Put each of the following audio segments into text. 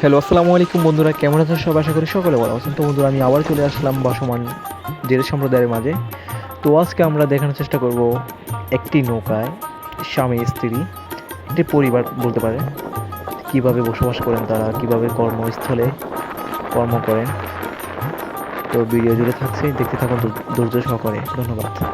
Hello, আসসালামু আলাইকুম বন্ধুরা, কেমন আছেন সব আশা করি সকলে ভালো আছেন। তো বন্ধুরা, আমি আবার চলে আসলাম বসমান জেলে সম্প্রদায়ের মাঝে। তো আজকে আমরা দেখানোর চেষ্টা করব একটি নৌকায় স্বামী, স্ত্রী, একটি পরিবার বলতে পারে। কীভাবে বসবাস করেন তারা, কীভাবে কর্মস্থলে কর্ম করেন। তো ভিডিও জুড়ে থাকছে, দেখতে থাকুন ধৈর্য- সহকারে। ধন্যবাদ।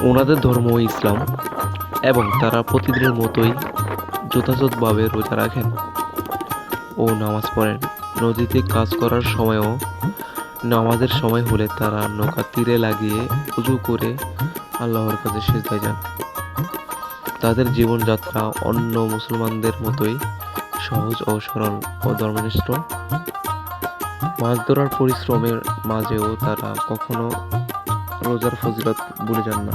ওনাদের ধর্ম ইসলাম এবং তারা প্রতিদিনের মতোই যথাযথভাবে রোজা রাখেন ও নামাজ পড়েন। নদীতে কাজ করার সময়ও, নামাজের সময় হলে তারা নৌকা তীরে লাগিয়ে উজু করে আল্লাহর কাছে সেজদায় যান। তাদের জীবনযাত্রা অন্য মুসলমানদের মতোই সহজ ও সরল ও ধর্মনিষ্ঠ। মাছ ধরার পরিশ্রমের মাঝেও তারা কখনো রোজার ফজিলত ভুলে যান না।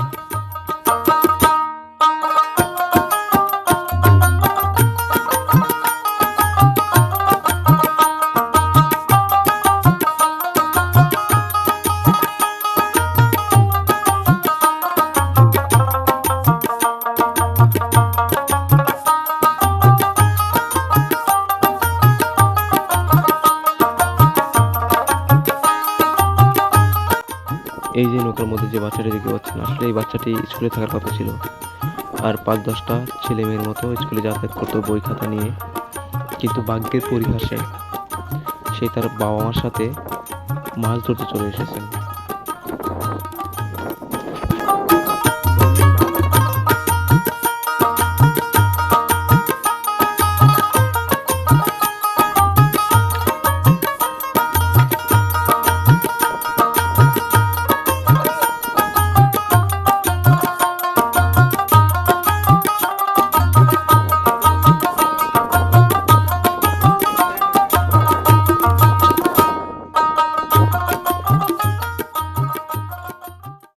এই যে নৌকার মধ্যে যে বাচ্চাটি দেখতে পাচ্ছেন, আসলে এই বাচ্চাটি স্কুলে থাকার কথা ছিল। আর পাঁচ দশটা ছেলে মেয়ের মতো স্কুলে যাতায়াত করতো বই খাতা নিয়ে। কিন্তু ভাগ্যের পরিহাসে সে তার বাবা মার সাথে মাছ ধরতে চলে এসেছেন।